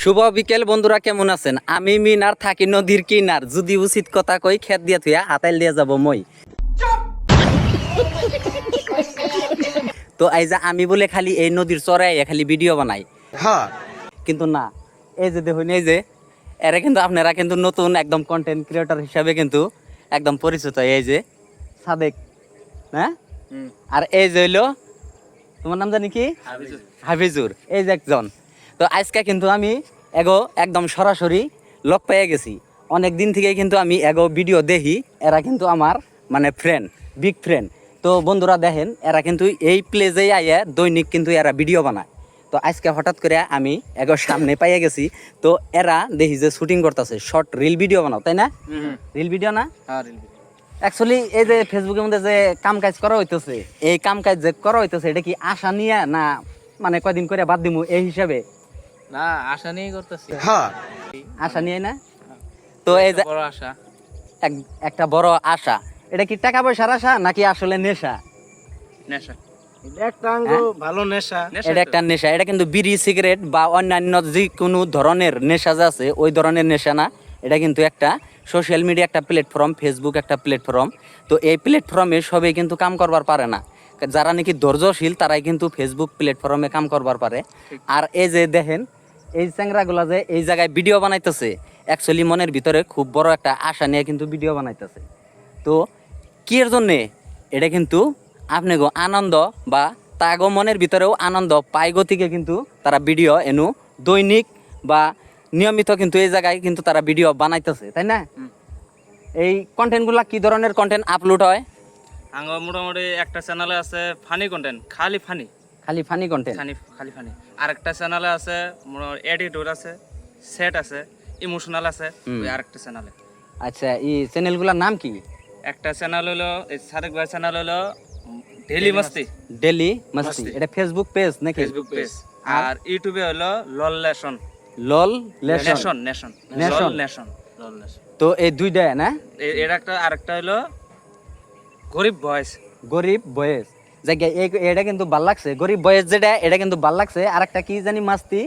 শুভ বিকেল বন্ধুরা কেমন আছেন? আমি মিনার থাকি নদীর কিনার। যদি উচিত কথা কই খেত দিয়া থুয়া হাতাইল দিয়া যাব মই। তো এই যে আমি বলে খালি এই নদীর চড়াই খালি ভিডিও বানাই। হ্যাঁ। কিন্তু না এই যে দেখুন এই যে এরা কিন্তু আপনারা কিন্তু নতুন একদম কন্টেন্ট ক্রিয়েটর হিসাবে কিন্তু একদম পরিচিত এই যে সাদেক হ্যাঁ আর এই যে হইল তোমার নাম জানি কি? হাফিজুর এই যে একজন। তো আজকে কিন্তু আমি এগো একদম সরাসরি লক পেয়ে গেছি। অনেক দিন থেকে কিন্তু আমি এগো ভিডিও দেখি এরা কিন্তু আমার মানে ফ্রেন্ড বিগ ফ্রেন্ড তো বন্ধুরা দেখেন এরা কিন্তু এই প্লেজে আইয়া দৈনিক কিন্তু এরা ভিডিও বানায়। তো আজকে হঠাৎ করে আমি এগো সামনে পাইয়ে গেছি। তো এরা দেখি যে শুটিং করতেছে শর্ট রিল ভিডিও বানাও তাই না? রিল ভিডিও না? অ্যাকচুয়ালি এই যে ফেসবুকের মধ্যে যে কাম কাজ করা হইতেছে এই কাম কাজ যে করা হইতেছে এটা কি আশা নিয়ে না মানে কয়দিন করে বাদ দিমু এই হিসাবে? না আশা নিয়েই করতেছি। হ্যাঁ। আশা নিয়ে না? তো এই যে বড় আশা। এক- একটা বড় আশা। এটা কি টাকা পয়সার আশা নাকি আসলে নেশা? নেশা। ভালো নেশা। নেশা এটা একটা নেশা। এটা কিন্তু বিড়ি সিগারেট বা অন্যান্য যে কোনো ধরনের নেশা যে আছে ওই ধরনের নেশা না। এটা কিন্তু একটা সোশ্যাল মিডিয়া একটা প্ল্যাটফর্ম ফেসবুক একটা প্ল্যাটফর্ম তো এই প্ল্যাটফর্মে সবাই কিন্তু কাম করবার পারে না। যারা নাকি ধৈর্যশীল তারাই কিন্তু ফেসবুক প্ল্যাটফর্মে কাম করবার পারে। আর এই যে দেখেন এই চ্যাংরাগুলা যে এই জায়গায় ভিডিও বানাইতেছে অ্যাকচুয়ালি মনের ভিতরে খুব বড় একটা আশা নিয়ে কিন্তু ভিডিও বানাইতেছে। তো কি এর জন্যে? এটা কিন্তু আপনি গো আনন্দ বা তাগো মনের ভিতরেও আনন্দ পাই গতিকে কিন্তু তারা ভিডিও এনু দৈনিক বা নিয়মিত কিন্তু এই জায়গায় কিন্তু তারা ভিডিও বানাইতেছে তাই না? এই কন্টেন্টগুলা কি ধরনের কন্টেন্ট আপলোড হয়? আঙ্গ মোটামুটি একটা চ্যানেলে আছে ফানি কন্টেন্ট খালি ফানি খালি ফানি কন্টেন্ট খালি খালি ফানি। আর একটা চ্যানেলে আছে এডিটর আছে সেট আছে ইমোশনাল আছে ওই আরেকটা চ্যানেলে আচ্ছা এই চ্যানেলগুলোর নাম কি? একটা চ্যানেল হলো এই সাদেক ভাই চ্যানেল হলো ডেলি মস্তি ডেলি মাস্তি। এটা ফেসবুক পেজ নাকি? ফেসবুক পেজ আর? ইউটিউবে হলো LOL lesson LOL lesson nation nation nation. তো এই দুইটা না? এর একটা আরেকটা হলো গরিব ভয়েস গরিব বয়েস জায়গা এটা কিন্তু ভালো লাগছে। গরিব বয়েস যেটা এটা কিন্তু ভালো লাগছে। আর একটা কি জানি মাস্তি?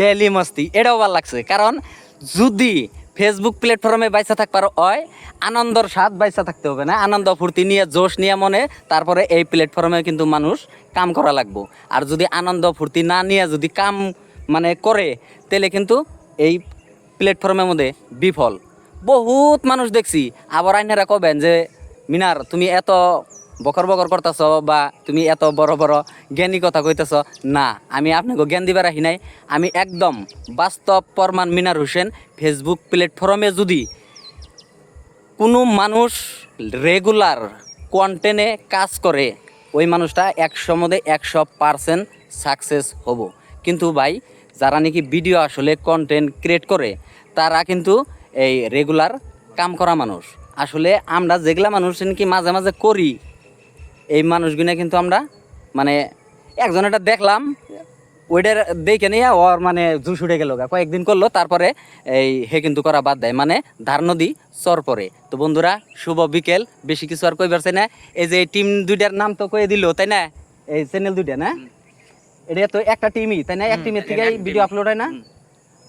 ডেলি মস্তি। এটাও ভালো লাগছে। কারণ যদি ফেসবুক প্ল্যাটফর্মে বাইসা থাকবার হয় আনন্দর স্বাদ বাইসা থাকতে হবে না। আনন্দ ফুর্তি নিয়ে জোশ নিয়ে মনে তারপরে এই প্ল্যাটফর্মে কিন্তু মানুষ কাম করা লাগবো। আর যদি আনন্দ ফুর্তি না নিয়ে যদি কাম মানে করে তাহলে কিন্তু এই প্ল্যাটফর্মের মধ্যে বিফল। বহুত মানুষ দেখছি। আবার আইনারা কবেন যে মিনার তুমি এত বকর বকর করতেছ বা তুমি এত বড় বড় জ্ঞানী কথা কইতেছ? না, আমি আপনাকে জ্ঞান দিবার আহি নাই। আমি একদম বাস্তব প্রমাণ মিনার হোসেন, ফেসবুক প্ল্যাটফর্মে যদি কোনো মানুষ রেগুলার কন্টেন্টে কাজ করে, ওই মানুষটা একশো মধ্যে একশো পারসেন্ট সাকসেস হব। কিন্তু ভাই, যারা নাকি ভিডিও আসলে কন্টেন্ট ক্রিয়েট করে, তারা কিন্তু এই রেগুলার কাম করা মানুষ। আসলে আমরা যেগুলা মানুষ নাকি মাঝে মাঝে করি এই মানুষগুলো কিন্তু আমরা মানে একজন এটা দেখলাম ওইটার দেখে নিয়ে ওর মানে জুস উঠে গেল। কয়েকদিন করল তারপরে এই হে কিন্তু করা বাদ দেয়। মানে ধার নদী চর পরে তো বন্ধুরা শুভ বিকেল। বেশি কিছু আর কই পারছে না। এই যে টিম দুইটার নাম তো কয়ে দিল তাই না? এই চ্যানেল দুইটা না? এটা তো একটা টিমই তাই না? এক টিমের থেকে ভিডিও আপলোড হয় না?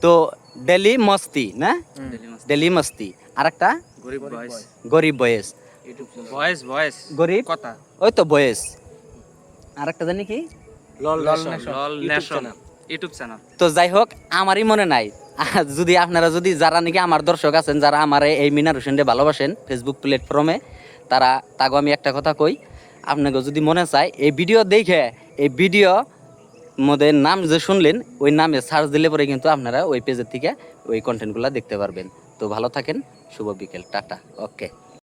তো ডেলি মস্তি না? ডেলি মস্তি আর একটা গরিব ভয়েস গরিব বয়েস ভয়েস ভয়েস গরিব? কথা। ওই তো বয়েস আর জানি কি? LOL LOL nation. YouTube channel. তো যাই হোক আমারই মনে নাই। যদি আপনারা যদি যারা নাকি আমার দর্শক আছেন যারা আমার এই মিনার হোসেনকে ভালোবাসেন ফেসবুক প্ল্যাটফর্মে তারা তাগো আমি একটা কথা কই আপনাকে যদি মনে চায় এই ভিডিও দেখে এই ভিডিও মধ্যে নাম যে শুনলেন ওই নামে সার্চ দিলে পরে কিন্তু আপনারা ওই পেজের থেকে ওই কন্টেন্টগুলো দেখতে পারবেন। তো ভালো থাকেন শুভ বিকেল টাটা ওকে।